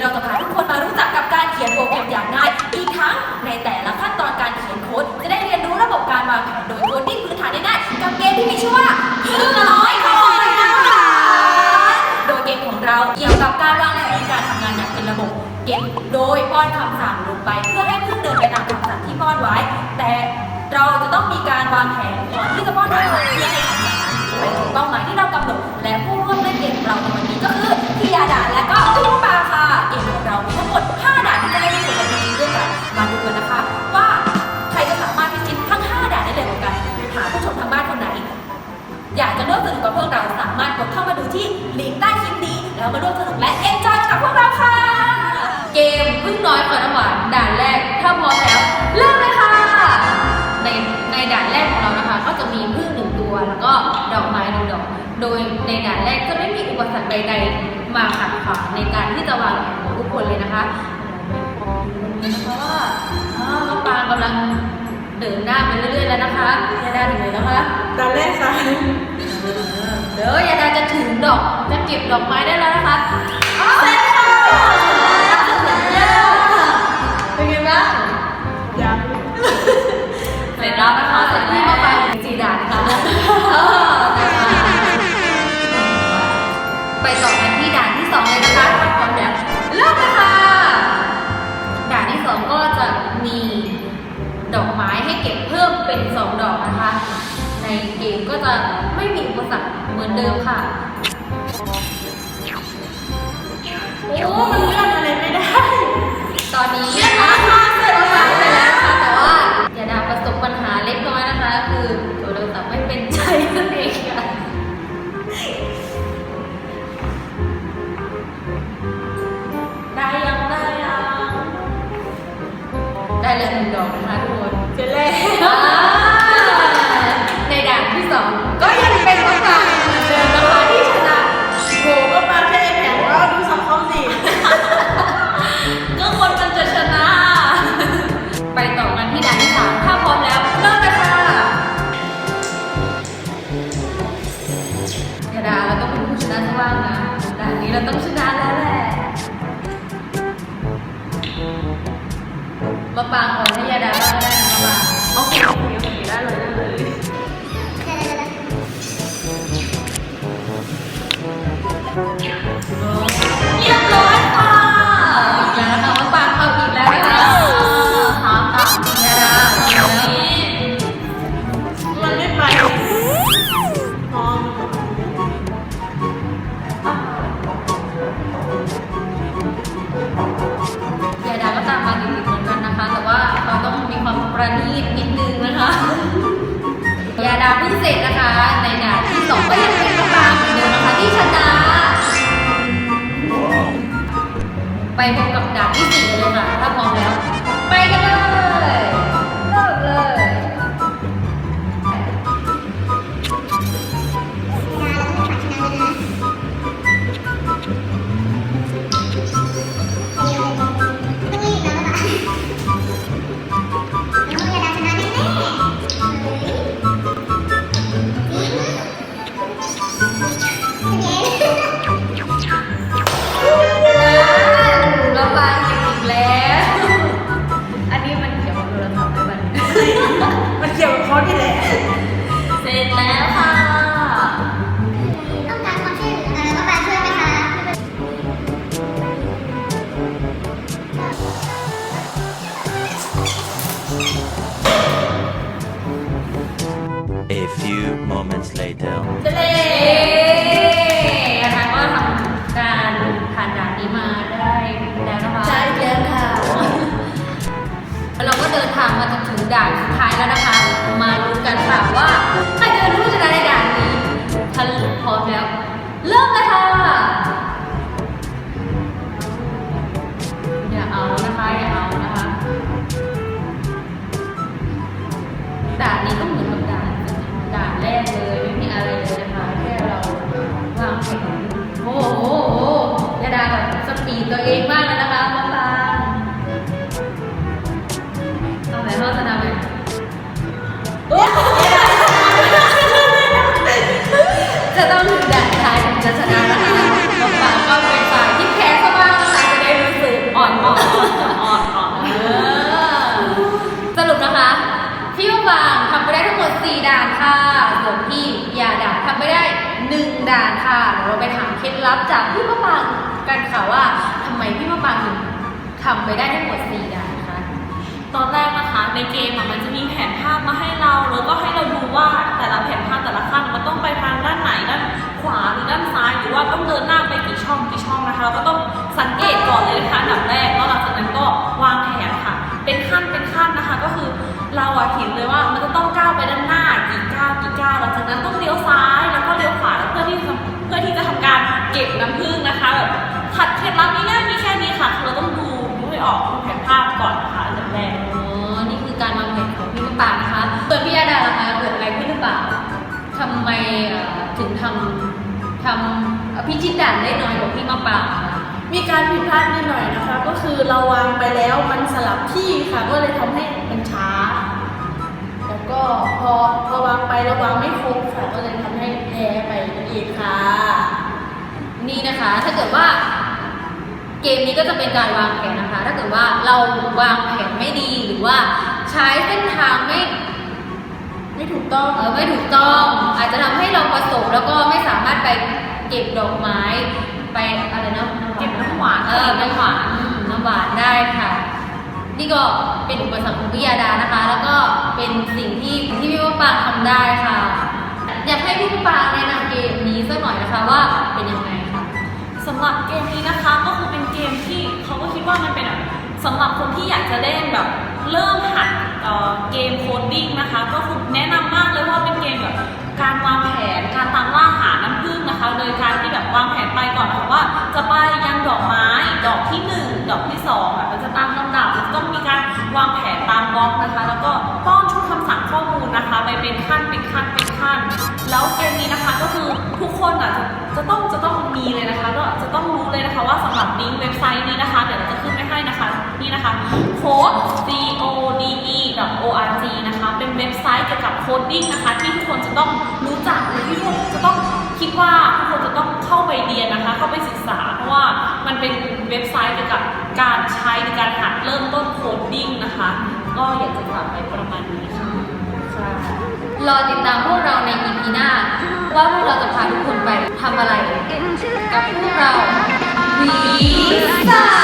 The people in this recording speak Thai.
เราจะพาทุกคนมารู้จักกับการเขียนโปรแกรมอย่างง่าย อีกทั้งในแต่ละขั้นตอนการเขียนโค้ดจะได้เรียนรู้ระบบการวางแผนโดยโค้ดดิ้งพื้นฐานง่ายกับเกมที่มีชื่อว่าพึ่งน้อยคอยนะคะโดยเกมของเราเกี่ยวกับการวางแผนการทำงานอย่างเป็นระบบ เก็บโดยป้อนคำสั่งลงไปเพื่อให้พึ่งเดินไปตามคำสั่งที่ป้อนไว้ แต่เราจะต้องมีการวางแผนก่อนที่จะป้อนคำสั่งเพื่อให้คำสั่งไปถึงเป้าหมายที่เรากำหนดและผู้ร่วมเล่นเกมของเราในวันนี้ก็คือ ลิงก์ใต้คลิปนี้แล้วมาร่วมสนุกและเอนจอยกับพวกเราค่ะ เกมพึ่งน้อยขอน้ำหวานด่านแรกถ้าพร้อมแล้วเริ่มเลยค่ะ ในในด่านแรกของเรานะคะ ก็จะมีพึ่งหนึ่งตัวแล้วก็ดอกไม้หนึ่งดอก โดยในด่านแรกจะไม่มีอุปสรรคใด ๆ มาขัดขวางในการที่จะวางแผนของทุกคนเลยนะคะเพราะว่าอ้วน้องปางกำลังเดินหน้าไปเรื่อยๆแล้วนะคะยาดาถึงไหนแล้วคะตอนแรกค่ะ ดี๋ยวยาดาจะถึงดอกจะเก็บดอกไม้ได้แล้วนะคะเสร็จค่ะเป็นไงบ้างยังเสร็จแล้วนะคะเสร็จที่มาไปางสีด่านค่ะเออไปต่อกันที่ด่านที่สองเลยนะคะพร้อมแล้วเริ่มเลยค่ะด่านที่สองก็จะมีดอกไม้ให้เก็บเพิ่มเป็นสองดอกนะคะ ในเกมก็จะไม่มีอุปสรรคเห มือนเดิมค่ะ โอ้ มันเลื่อนอะไรไม่ได้ ตอนนี้นะคะเสร็จแล้วค่ะเสร็จแล้วค่ะ แต่ว่าอย่าดาประสบปัญหาเล็กน้อยนะคะ คือโทรศัพท์ไม่เป็นใจนั่นเองค่ะได้ยังได้ยังได้เลยหนึ่งดอกนะคะทุกคนเจะแรกอ่าใมาปางก่อนให้ยาดาบ้างก็ได้นะมาปางโอเคโประณีตนิดนึงนะคะ ยาดาเพิ่งเสร็จนะคะ ในด่านที่สองก็ยังเป็นน้องปางเหมือนเดิมนะคะที่ชนะ ไปพบกับด่านที่สี่กันเลยค่ะ ถ้าพร้อมแล้ว ร็จแล้วค่ะ ต้องการความช่วยเหลืออะไรต้องการช่วยไหมคะ A few moments later. เจะเลยนะคะก็ทำการผ่านด่านนี้มาได้แล้วนะคะใช่แล้วค่ะแล้วเราก็เดินทางมาจนถึงด่านสุดท้ายแล้วนะคะมา ดานค่ะ เราไปถามเคล็ดลับจากพี่มะปางกันค่ะว่าทำไมพี่มะปางถึงทำไปได้ทั้งหมด4ด่านคะตอนแรกนะคะในเกมมันจะมีแผนภาพมาให้เราแล้วก็ให้เราดูว่าแต่ ทำไมเอ่อถึงทำทำเอ่อพิชิตด่านได้น้อยกว่าพี่มะปรางคะมีการผิดพลาดนิดหน่อยนะคะ ก็คือเราวางไปแล้วมันสลับที่ค่ะ ก็เลยทำให้มันช้า แล้วก็พอพอวางไปแล้ววางไม่ครบค่ะ ก็เลยทำให้แพ้ไปนั่นเองค่ะ นี่นะคะ ถ้าเกิดว่า เกมนี้ก็จะเป็นการวางแผนนะคะ ถ้าเกิดว่าเราวางแผนไม่ดีหรือว่าใช้เส้นทางไม่ ไม่ถูกต้อง เออไม่ถูกต้อง อาจจะทำให้เราประสบแล้วก็ไม่สามารถไปเก็บดอกไม้ไปอะไรนะเก็บน้ำหวาน เออน้ำหวานอืมน้ำหวานได้ค่ะ นี่ก็เป็นอุปสรรคของพิยาดานะคะ แล้วก็เป็นสิ่งที่ที่พี่มะปรางทำได้ค่ะ อยากให้พี่มะปรางแนะนำเกมนี้สักหน่อยนะคะว่าเป็นยังไงคะสำหรับเกมนี้นะคะก็คือเป็นเกมที่เขาก็คิดว่ามันเป็นแบบสำหรับคนที่อยากจะเล่นแบบ เริ่มหัดเกมโคดดิ้งนะคะ ก็คือแนะนำมากเลยว่าเป็นเกมแบบการวางแผนการตามล่าหาน้ำผึ้งนะคะ โดยการที่แบบวางแผนไปก่อนนะคะว่า จะไปยังดอกไม้ดอกที่หนึ่งดอกที่สองแบบมันจะตามลำดับมันจะต้องมีการวางแผนตามบล็อกนะคะ แล้วก็ป้อนชุดคำสั่งข้อมูลนะคะ ไปเป็นขั้นเป็นขั้นเป็นขั้น แล้วเกมนี้นะคะก็คือทุกคนอะจะจะต้องจะต้องมีเลยนะคะก็จะต้องรู้เลยนะคะว่าสำหรับลิงก์เว็บไซต์นี้นะคะ เดี๋ยวเราจะขึ้นไว้ให้นะคะ นี่นะคะ code c o d e o r g นะคะ เป็นเว็บไซต์เกี่ยวกับโคดดิ้งนะคะ ที่ทุกคนจะต้องรู้จักหรือที่ทุกคนจะต้องคิดว่าทุกคนจะต้องเข้าไปเรียนนะคะ เข้าไปศึกษา เพราะว่ามันเป็นเว็บไซต์เกี่ยวกับการใช้ในการหัดเริ่มต้นโคดดิ้งนะคะ ก็อยากจะฝากไปประมาณนี้ค่ะรอติดตามพวกเราใน EP หน้า ว่าพวกเราจะพาทุกคนไปทำอะไร กับพวกเราวีซ่า